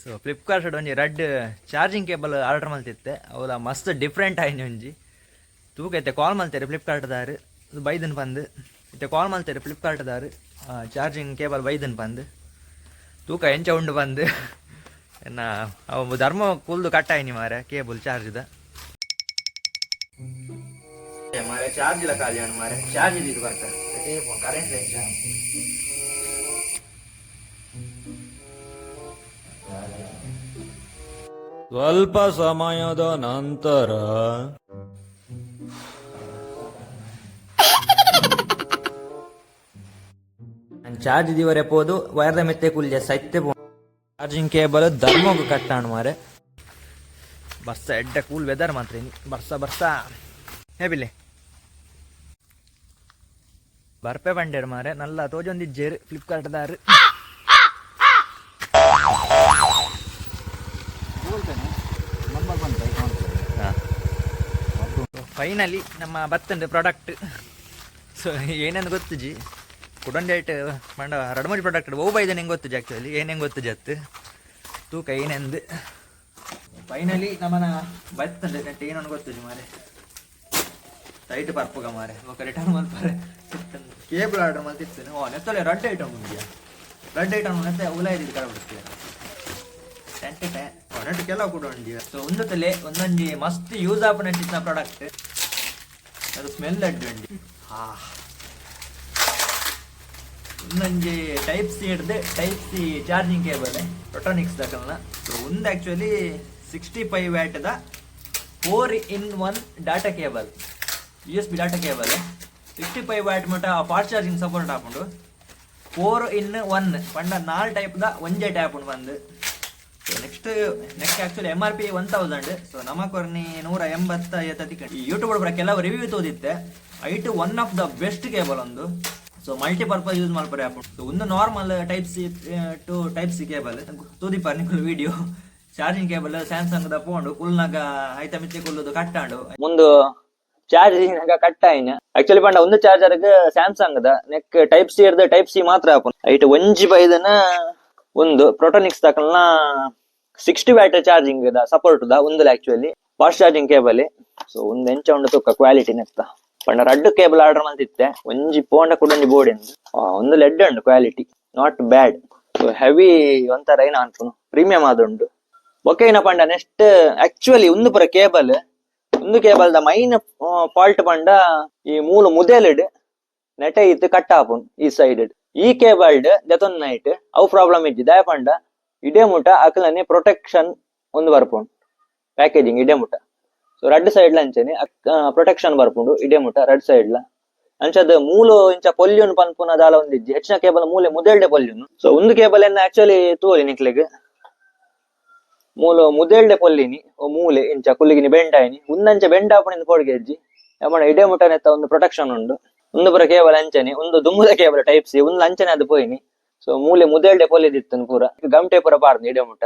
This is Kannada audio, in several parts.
ಸೊ ಫ್ಲಿಪ್ಕಾರ್ಟ್ ಒಂಜಿ ರೆಡ್ ಚಾರ್ಜಿಂಗ್ ಕೇಬಲ್ ಆರ್ಡರ್ ಮಲ್ತಿತ್ತೆ. ಅವಲ ಮಸ್ತ್ ಡಿಫ್ರೆಂಟ್ ಆಯ್ನ ಒಂಜಿ. ತೂಕ ಐತೆ ಕಾಲ್ ಫ್ಲಿಪ್ಕಾರ್ಟ್ ಫ್ಲಿಪ್ಕಾರ್ಟ್ದಾರು ಬೈದನ್ ಬಂದು ಇತ್ತೆ ಕಾಲ್ ಫ್ಲಿಪ್ಕಾರ್ಟ್ ಫ್ಲಿಪ್ಕಾರ್ಟ್ದಾರು ಚಾರ್ಜಿಂಗ್ ಕೇಬಲ್ ಬೈದನ್ ಬಂದು ತೂಕ ಎಂಚ ಉಂಡು ಬಂದು ಎನ್ನ ಅವ ಧರ್ಮ ಕುಲ್ದು ಕಟ್ಟಾಯ್ನಿ ಮಾರೆ ಕೇಬಲ್ ಚಾರ್ಜ್ದ ಮಾರೆ ಚಾರ್ಜ್ ಅಣ್ಣ ಮಾರೆ ಚಾರ್ಜ್ ಇದು ಬರ್ತಾರೆ ಕರೆಂಟ್ ಸ್ವಲ್ಪ ಸಮಯದ ನಂತರ. ನಾನು ಚಾರ್ಜ್ ದಿವರೆ ಪೋದು ವೈರ್ದ ಮೆತ್ತೆ ಕುಲ್ಯ ಸೈತೆ ಪೋ ಚಾರ್ಜಿಂಗ್ ಕೇಬಲ್ ಧರ್ಮೋಗು ಕಟ್ಟಾಣು ಮಾರೆ ಬರ್ಸ ಎಡ್ಡ ಕೂಲ್ ವೆದರ್ ಮಾತ್ರ ಬರ್ಸ ಬರ್ಸ. ಹೇ ಬಿಲ್ಲಿ. ಬರ್ಪೆ ಬಂಡೇರು ಮಾರೆ ನಲ್ಲ ತೋಜೊಂದಿಜ್ಜೇರು ಫ್ಲಿಪ್ಕಾರ್ಟ್ದಾರು ಫೈನಲಿ ನಮ್ಮ ಬತ್ತಂದು ಪ್ರಾಡಕ್ಟ್ ಸೊ ಏನೇನು ಗೊತ್ತುಜಿ ಕುಡೊಂಡೇಟ್ ಮಂಡ ರಡ್ಮೂರು ಪ್ರಾಡಕ್ಟ್ ಓ ಬೈದ ಹೆಂಗೆ ಗೊತ್ತುಜಿ ಆ್ಯಕ್ಚುಲಿ ಏನೇನು ಗೊತ್ತು ಜತ್ತು ತೂಕ ಏನೆಂದು? ಫೈನಲಿ ನಮ್ಮನ ಬತ್ತಂದು ನೆಟ್ ಗೊತ್ತು ಗೊತ್ತುಜಿ ಮಾರೆ? ಟೈಟ್ ಪರ್ಪುಗ ಮಾರೆ. ಒಕ್ಕ ರಿಟರ್ನ್ ಮಾಡ್ತಾರೆ ಕೇಬಲ್ ಆರ್ಡರ್ ಮಾಡ್ತಿರ್ತೇನೆ ಓ ನೆತ್ತಲೆ ರಡ್ ಐಟಮ್ ಉಂಡಿಯಾ ರಡ್ ಐಟಮ್ ನೆತ್ತೆ ಉಲ ಇದ್ದು ಕಡೆ ನೆಟ್ ಕೆಲವು ಕೂಡ ಉಂಡಿಯಾ ಸೊ ಒಂದು ತಲೆ ಒಂದೊಂಜಿ ಮಸ್ತ್ ಯೂಸ್ ಆಪ್ ಚಿತ್ತ ಪ್ರಾಡಕ್ಟ್ ಅದು ಸ್ಮೆಲ್ ಅಡ್ಡು ಉಂಡಿ ಹಾ. ಒಂದೊಂದು ಟೈಪ್ ಸಿ ಹಿಡ್ದು type C charging cable Portronics ದಕಲ್ನ so ಒಂದು actually sixty five ವ್ಯಾಟ್ದ four in one data cable U S B data cable sixty five watt ಮಟ್ಟ ಫಾಸ್ಟ್ ಚಾರ್ಜಿಂಗ್ ಸಪೋರ್ಟ್ ಹಾಕೊಂಡು ಫೋರ್ ಇನ್ ಒನ್ ಪಂಡ ನಾಲ್ ಟೈಪ್ದ ಒಂಜೆ ಟ್ಯಾಪ್ ಉಂಡು ಬಂದು next next actually M R P one thousand so ನಮಕೊರ್ನಿ ನೂರ ಎಂಬತ್ತ ಐವತ್ತತಿ ಈ ಯೂಟ್ಯೂಬ್ ಒಳಗೆ ಕೆಲವು review ತೋದಿತ್ತೆ. It one of the best cable ಒಂದು. ಸೊ ಮಲ್ಟಿಪರ್ಪಸ್ ಯೂಸ್ ಮಾಡ್ತಾರೆ ಆ್ಯಪ್ ಸೊ ಒಂದು normal type C to type C cable ತೋದಿಪ್ಪಾರ ನಿಖಲ್ ವಿಡಿಯೋ ಚಾರ್ಜಿಂಗ್ ಕೇಬಲ್ ಸ್ಯಾಮ್ಸಂಗ್ ದ ಫೋನ್ ಕುಲ್ನಾಗ ಐತ ಮಿತ್ತೆ ಕುಲ್ಲುದು ಕಟ್ಟಾಂಡು ಮುಂದು ಚಾರ್ಜಿಂಗ್ ಕಟ್ ಆಯ್ನ. ಆಕ್ಚುಲಿ ಪಂಡ ಒಂದು ಚಾರ್ಜರ್ ಸ್ಯಾಮ್ಸಂಗ್ ದ. ನೆಕ್ ಟೈಪ್ ಸಿ ಇರ್ದ ಟೈಪ್ ಸಿ ಮಾತ್ರ ಹಾಪು ಐಟ್ ಒಂಜಿ ಬೈದನ ಒಂದು ಪ್ರೊಟೋನಿಕ್ಸ್ ತಕಲ್ನ ಸಿಕ್ಸ್ಟಿ ವ್ಯಾಟ್ ಚಾರ್ಜಿಂಗ್ ದ ಸಪೋರ್ಟ್ ದ ಒಂದು actually fast charging cable so ಒಂದು ಎಂಚ ಉಂಡು ತುಕ್ಕ ಕ್ವಾಲಿಟಿ ನೆತ್ತ ಪಂಡ ರಡ್ಡು ಕೇಬಲ್ ಆರ್ಡರ್ ಮಂತಿತ್ತೆ ಒಂಜಿ ಪೋಂಡ ಕುಡೊಂಜಿ ಬೋರ್ಡ್ ಎಂದು ಒಂದು ಲೆಡ್ ಉಂಡು quality not bad so heavy ಒಂಥರ ಏನ ಅನ್ಪುನು ಪ್ರೀಮಿಯಂ ಆದುಂಡು ಒಕ್ಕೈನ ಪಂಡ ನೆಕ್ಸ್ಟ್ ಆಕ್ಚುಲಿ ಒಂದು ಪುರ ಕೇಬಲ್ ಒಂದು ಕೇಬಲ್ ದ ಮೈನ್ ಫಾಲ್ಟ್ ಪಂಡ ಈ ಮೂಲು ಮುದೇಲಿಡ್ ನೆಟ ಇತ್ತು ಕಟ್ ಆಪುನ್ ಈ ಸೈಡ್ ಈ ಕೇಬಲ್ಡ್ ದೆತೊಂದು ನೈಟ್, ಅವು ಪ್ರಾಬ್ಲಮ್ ಇಜ್ಜಿ ದಯ ಪಂಡ, ಇಡೇ ಮುಟ, ಅಕಲನೆ ಪ್ರೊಟೆಕ್ಷನ್ ಒಂದು ಬರ್ಪುಂಡು. ಪ್ಯಾಕೇಜಿಂಗ್ ಇಡೇ ಮುಟ. ಸೊ ರೆಡ್ ಸೈಡ್ ಅಂಚನೆ ಪ್ರೊಟೆಕ್ಷನ್ ಬರ್ಪುಂಡು, ಇಡೇ ಮುಟ, ರೆಡ್ ಸೈಡ್ ಲ. ಅಂಚದ ಮೂಲು ಇಂಚ ಪೊಲ್ಯೂನ್ ಪನ್ಪುನ ದಾಲ ಒಂದಿಜ್ಜಿ. ಹೆಚ್ಚಿನ ಕೇಬಲ್ ಮೂಲೆ ಮುದೆಲ್ಡೆ ಪೊಲ್ಯೂನ್. ಸೊ ಒಂದು ಕೇಬಲ್ ಎನ್ನ ಆಕ್ಚುಲಿ ತೋಲಿ ನಿಕ್ಲೆಗ್. ಮೂಲು ಮುದೆಲ್ಡೆ ಪೊಲ್ಲಿನಿ ಮೂಲೆ ಇಂಚ ಕುಲ್ಲಿಗಿನಿ ಬೆಂಡಾಯಿನಿ. ಉಂದಂಚ ಬೆಂಡ ಪೋಡ್ಗೆ ಅಜ್ಜಿ ಇಡೆ ಇಡೇ ನೆತ್ತ ಒಂದು ಪ್ರೊಟೆಕ್ಷನ್ ಉಂಡು. ಒಂದು ಪೂರ ಕೇವಲ ಅಂಚನೆ, ಒಂದು ದುಮ್ಮದ ಕೇವಲ ಟೈಪ್ ಸಿ ಒಂದು ಅಂಚನೆ ಅದು ಪೋಯಿನಿ. ಸೊ ಮೂಲೆ ಮುದೇಳ್ಡೆ ಪೊಲ್ಲಿದಿತ್ತನ್ ಪೂರ. ಗಮಟೆ ಪೂರ ಪಾರ್ದು ಇಡೇ ಮುಟ್ಟ.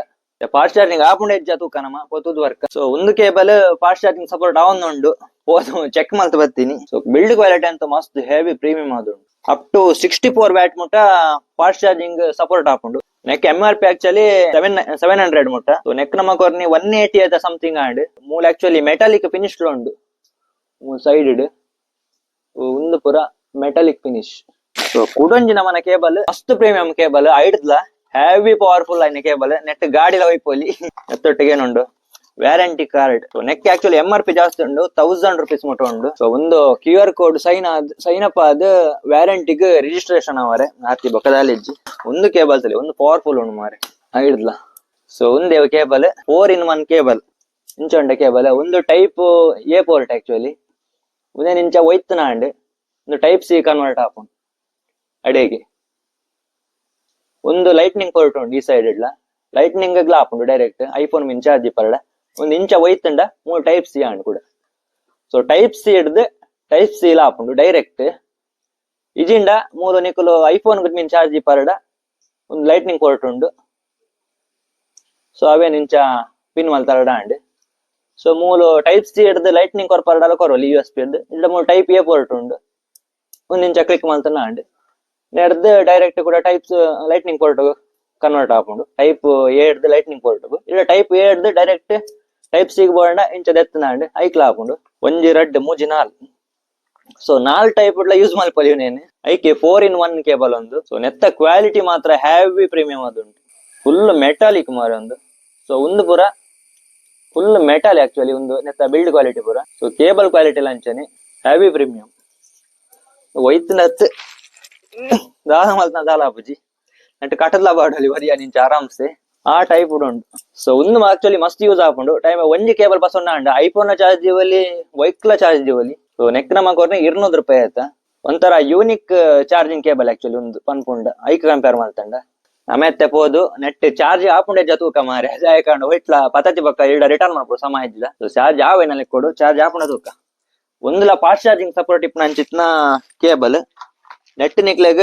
ಫಾಸ್ಟ್ ಚಾರ್ಜಿಂಗ್ ಆಪುಂಡ ಹೆಜ್ಜ ತೂಕ ನಮ್ಮ ಪೊತ್ತುದ್ ವರ್ಕ್. ಸೊ ಒಂದು ಕೇಬಲ್ ಫಾಸ್ಟ್ ಚಾರ್ಜಿಂಗ್ ಸಪೋರ್ಟ್ ಉಂಡು. ಹೋದು ಚೆಕ್ ಮಲ್ತ್ ಬರ್ತೀನಿ ಸೊ ಬಿಲ್ಡ್ ಕ್ವಾಲಿಟಿ ಅಂತ ಮಸ್ತ್ ಹೆವಿ ಪ್ರೀಮಿಯಂ ಆದುಂಡು up to sixty four watt ಮುಟ್ಟ ಫಾಸ್ಟ್ ಚಾರ್ಜಿಂಗ್ ಸಪೋರ್ಟ್ ಹಾಕೊಂಡು neck M R P actually seven seven hundred ಮುಟ್ಟ. ಸೊ ನೆಕ್ ನಮ್ಮ ಕೊರ್ನಿ ಒನ್ ಏಟಿ ಅದ ಸಮಥಿಂಗ್ ಆಂಡ್ ಮೂಲ ಆಕ್ಚುಲಿ ಮೆಟಾಲಿಕ್ ಫಿನಿಶ್ ಉಂಡು. ಸೈಡ್ ಒಂದು ಪುರ ಮೆಟಾಲಿಕ್ ಫಿನಿಶ್ ಸೊ ಕುಡೊಂಜಿ ನಮನ ಕೇಬಲ್ ಮಸ್ತ್ ಪ್ರೀಮಿಯಂ ಕೇಬಲ್ ಐಡ್ಲ ಹೆವಿ ಪವರ್ಫುಲ್ ಆಯ್ನ ಕೇಬಲ್ ನೆಟ್ ಗಾಡಿಲ ಒಯ್ಪೊಲಿ ಎತ್ತೊಟ್ಟಿಗೆ ಏನುಂಡು ವ್ಯಾರಂಟಿ ಕಾರ್ಡ್ ನೆಕ್ ಆಕ್ಚುಲಿ ಎಂ ಆರ್ ಪಿ ಜಾಸ್ತಿ ಉಂಡು ತೌಸಂಡ್ ರುಪೀಸ್ ಮೊಟ್ಟ ಉಂಡು. ಸೊ ಒಂದು ಕ್ಯೂ ಆರ್ ಕೋಡ್ ಸೈನ್ ಆದ್ ಸೈನ್ ಅಪ್ ಆದ್ ವ್ಯಾರಂಟಿಗ್ ರಿಜಿಸ್ಟ್ರೇಷನ್ ಅವರೆ, ಆರ್ತಿ ಇಜ್ಜಿ. ಒಂದು ಕೇಬಲ್ ತಲೆ, ಒಂದು ಪವರ್ಫುಲ್ ಉಂಡು ಮಾರೆ ಐಡ್ಲ ಸೊ ಒಂದೇ cable four in one cable ಇಂಚೊಂಡ cable ಒಂದು ಟೈಪ್ ಎ ಪೋರ್ಟ್ ಆಕ್ಚುಲಿ ಒಂದೇ ಇಂಚ ಒಯ್ತನ ಅಂಡ್ ಒಂದು ಟೈಪ್ ಸಿ ಕನ್ವರ್ಟ್ ಆಪುಂಡು ಅಡೆಗೆ. ಒಂದು ಲೈಟ್ನಿಂಗ್ ಪೋರ್ಟ್ ಉಂಡು ಈ ಸೈಡ್ ಇಡ್ಲ ಲೈಟ್ನಿಂಗ್ ಆಪುಂಡು ಡೈರೆಕ್ಟ್ ಐಫೋನ್ ಮಿಂಚ ಪರಡ ಒಂದು ಇಂಚ ಒಯ್ತಂಡ ಮೂರು ಟೈಪ್ ಸಿ ಆಂಡ್ ಕೂಡ. ಸೊ ಟೈಪ್ ಸಿ ಹಿಡ್ದು ಟೈಪ್ ಸಿ ಆಪುಂಡು ಡೈರೆಕ್ಟ್ ಇಜಿಂಡ ಮೂರು ನಿಕುಲು ಐಫೋನ್ ಮಿಂಚ ಪರಡ ಒಂದು ಲೈಟ್ನಿಂಗ್ ಪೋರ್ಟ್ ಉಂಡು ಸೊ ಅವೇ ನಿಂಚ ಪಿನ್ ಮಲ್ತರಡ ಅಂಡ್ ಸೊ ಮೂಲು ಟೈಪ್ ಸಿ ಹಿಡ್ದು ಲೈಟ್ನಿಂಗ್ ಕೊರ್ ಪರಡಲ ಕೊರವಲ್ಲಿ ಯು ಎಸ್ ಪಿ ಹಿಡ್ದು ಮೂಲು ಟೈಪ್ ಎ ಪೋರ್ಟ್ ಉಂಡು ಒಂದು ಇಂಚ ಕ್ಲಿಕ್ ಮಲ್ತನ ಅಂಡ್ ನೆಡ್ದು ಡೈರೆಕ್ಟ್ ಕೂಡ ಟೈಪ್ಸ್ ಲೈಟ್ನಿಂಗ್ ಪೋರ್ಟ್ ಕನ್ವರ್ಟ್ ಆಪುಂಡು ಟೈಪ್ ಏಡ್ದು ಲೈಟ್ನಿಂಗ್ ಪೋರ್ಟ್ ಇಲ್ಲ ಟೈಪ್ ಏಡ್ದು ಡೈರೆಕ್ಟ್ ಟೈಪ್ ಸಿಗ್ ಬೋರ್ಡ ಇಂಚ ದೆತ್ತನಾಂಡ್ ಐಕ್ಲ ಆಪುಂಡು ಒಂಜಿ ರಡ್ ಮೂಜಿ ನಾಲ್. ಸೊ ನಾಲ್ ಟೈಪ್ ಉಡ್ಲ ಯೂಸ್ ಮಲ್ಪಲಿ ನೇನೆ ಐಕೆ ಫೋರ್ ಇನ್ ಒನ್ ಕೇಬಲ್ ಒಂದು. ಸೊ ನೆತ್ತ ಕ್ವಾಲಿಟಿ ಮಾತ್ರ ಹ್ಯಾವಿ ಪ್ರೀಮಿಯಂ ಅದುಂಟು. ಫುಲ್ ಮೆಟಾಲಿಕ್ ಮಾರೊಂದು ಸೊ ಒಂದು ಪೂರ ಫುಲ್ ಮೆಟಲ್ ಆಕ್ಚುಲಿ ಒಂದು ನೆತ್ತ ಬಿಲ್ಡ್ ಕ್ವಾಲಿಟಿ ಪೂರ. ಸೊ ಕೇಬಲ್ ಕ್ವಾಲಿಟಿ ಲಂಚನೆ ಹ್ಯಾವಿ ಪ್ರೀಮಿಯಂ ಹತ್ತು ದಾದ ಮಲ್ತನ ದಾಲ ಅಪ್ಪುಜಿ. ನೆಟ್ ಕಟದ್ಲ ಬಾಡಲಿ ಬರಿಯ ನಿಂಚ ಆರಾಮ್ಸೆ. ಆ ಟೈಪ್ ಉಂಟು. ಸೊ ಒಂದು ಆಕ್ಚುಲಿ ಮಸ್ತ್ ಯೂಸ್ ಆಪುಂಡು ಟೈಮ್ ಒಂಜಿ ಕೇಬಲ್ ಪಸೊಂಡ ಉಂಡ ಐಫೋನ್ ಚಾರ್ಜ್ ದಿವಲಿ ವೈಕ್ಲ ಚಾರ್ಜ್ ದಿವಲಿ ಸೊ ನೆಕ್ ನಮ್ಮ ಕೊರ್ನೆ ಇರ್ನೂರು ರೂಪಾಯಿ ಆಯ್ತಾ. ಒಂಥರ ಯೂನಿಕ್ ಚಾರ್ಜಿಂಗ್ ಕೇಬಲ್ ಆಕ್ಚುಲಿ ಒಂದು ಪನ್ಪುಂಡ ಐಕ್ ಕಂಪೇರ್ ಮಾಡ್ತಂಡ ಆಮೇಲೆ ಪೋದು ನೆಟ್ ಚಾರ್ಜ್ ಆಪುಂಡೆ ಜತೂಕ ಮಾರೆ ಜಾಯ ಕಾಂಡು ಹೊಯ್ಟ್ಲ ಪತತಿ ಬಕ್ಕ ಇಲ್ಡ ರಿಟರ್ನ್ ಮಾಡ್ಬೋದು ಸಮ ಇದ್ದಿಲ್ಲ. ಚಾರ್ಜ್ ಆವೇನಲ್ಲಿ ಕೊಡು ಚಾರ್ಜ್ ಆಪುಂಡೆ ತೂಕ ಒಂದ್ಲ ಫಾಸ್ಟ್ ಚಾರ್ಜಿಂಗ್ ಸಪೋರ್ಟ್ ಇಪ್ಪ ಅಂಚಿತ್ನ ಕೇಬಲ್ ನೆಟ್ ನಿಕ್ಲೆಗ್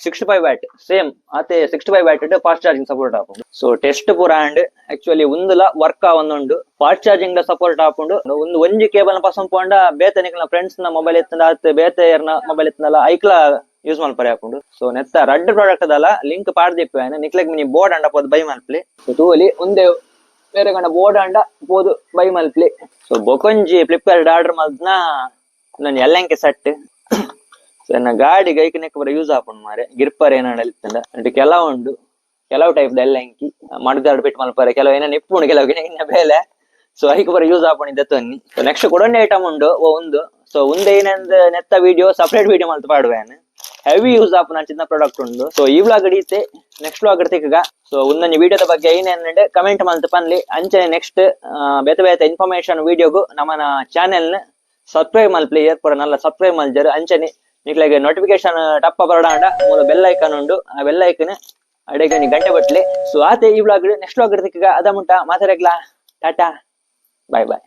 ಸಿಕ್ಸ್ಟಿ ಫೈವ್ ವ್ಯಾಟ್ ಸೇಮ್ ಆತೆ sixty five watt fast charging support ಆಪುಂಡು ಸೊ ಟೆಸ್ಟ್ ಪೂರ ಆಂಡ್ ಆಕ್ಚುಲಿ ಒಂದುಲ ವರ್ಕ್ ಆವೊಂದುಂಡು ಫಾಸ್ಟ್ ಚಾರ್ಜಿಂಗ್ ದ ಸಪೋರ್ಟ್ ಆಪುಂಡು ಒಂದು ಒಂಜಿ ಕೇಬಲ್ ಪಸಂ ಪೋಂಡ, ಬೇತೆ ನಿಕ್ಲ ಫ್ರೆಂಡ್ಸ್ನ ಮೊಬೈಲ್ ಎತ್ತಂದ ಬೇತೆ ಮೊಬೈಲ್ ಎತ್ತನಲ್ಲ ಐಕ್ಲ ಯೂಸ್ ಮಲ್ಪರೆ ಹಾಕೊಂಡು. ಸೊ ನೆತ್ತ ರಡ್ ಪ್ರಾಡಕ್ಟ್ ಅದಲ್ಲ ಲಿಂಕ್ ಪಾಡ್ ಪಾಡ್ದಿಪ್ಪೆ ನಿಕ್ಲೆಗ್ ಮಿನಿ ಬೋರ್ಡ್ ಅಂಡ ಪೋದು ಬೈ ಮಲ್ಪ್ಲಿ ತೂಲಿ ಒಂದೇ ಬೇರೆ ಕಂಡ ಬೋರ್ಡ್ ಅಂಡ ಪೋದು ಬೈ ಮಲ್ಪ್ಲಿ ಸೊ ಬೊಕೊಂಜಿ ಫ್ಲಿಪ್ಕಾರ್ಟ್ ಆರ್ಡರ್ ಮಲ್ತ್ನ ನನ್ನ ಎಲ್ಲಂಕೆ ಸೆಟ್ ಸೊ ನನ್ನ ಗಾಡಿ ಗೈಕ್ ನೆಕ್ ಬರ ಯೂಸ್ ಆಪುಂಡು ಮಾರೆ. ಗಿರ್ಪರ್ ಏನಾಡ ಅಂಡ್ ಕೆಲವು ಉಂಡು. ಕೆಲವು ಟೈಪ್ ಎಲ್ಲಂಕಿ ಎಂಕಿ ಮಡ್ಗಾಡ್ ಬಿಟ್ಟು ಮಲ್ಪರೆ ಕೆಲವು ಏನ ನಿಪ್ಪುಂಡು ಕೆಲವು ಇನ್ನ ಬೇಲೆ. ಸೊ ಐಕ್ ಬರ ಯೂಸ್ ಆಪುಂಡು ತನ್ನಿ. ನೆಕ್ಸ್ಟ್ ಕೊಡೊಂಡೆ ಐಟಮ್ ಉಂಡು ಒಂದು. ಸೊ ಒಂದೇ ಏನಂದ ನೆತ್ತ ವಿಡಿಯೋ ಸೆಪರೇಟ್ ವಿಡಿಯೋ ಮಲ್ತು ಪಾಡುವೇನು ಹೆವಿ ಯೂಸ್ ಆಪುನ ಅಂಚಿನ ಪ್ರಾಡಕ್ಟ್ ಉಂಡು ಸೊ ಈ ವ್ಲಾಗ್ ಹಿಡಿಯುತ್ತೆ. ನೆಕ್ಸ್ಟ್ ವ್ಲಾಗ್ ಇಡ್ತಿಗ ಸೊ ಒಂದೊಂದು ವಿಡಿಯೋದ ಬಗ್ಗೆ ಏನೇನು ಕಮೆಂಟ್ ಮಾಡ್ತು ಪನ್ಲಿ ಅಂಚನೆ ನೆಕ್ಸ್ಟ್ ಬೇತೆ ಬೇತೆ ಇನ್ಫಾರ್ಮೇಶನ್ ವಿಡಿಯೋಗು ನಮ್ಮನ ಚಾನೆಲ್ ಸಬ್ಸ್ಕ್ರೈಬ್ ಮಲ್ಪ್ಲಿ ಏರ್ಪುರ ನಲ್ಲ ಸಬ್ಸ್ಕ್ರೈಬ್ ಮಲ್ಜರ್ ಅಂಚನೆ ನಿಕ್ಲಾಗೆ ನೋಟಿಫಿಕೇಶನ್ ಟಪ್ಪ ಬರೋಣ ಮೂಲ ಬೆಲ್ ಐಕಾನ್ ಉಂಡು ಆ ಬೆಲ್ ಐಕನ್ ಅಡಿಗೆ ನೀ ಗಂಟೆ ಬಟ್ಲಿ. ಸೊ ಆತೆ ಈ ವ್ಲಾಗ್ ನೆಕ್ಸ್ಟ್ ವ್ಲಾಗ್ ಇಡ್ತಿಗ ಅದ ಮುಟ್ಟ. ಮಾತಾಡಕ್ಲಾ ಟಾಟಾ. ಬಾಯ್ ಬಾಯ್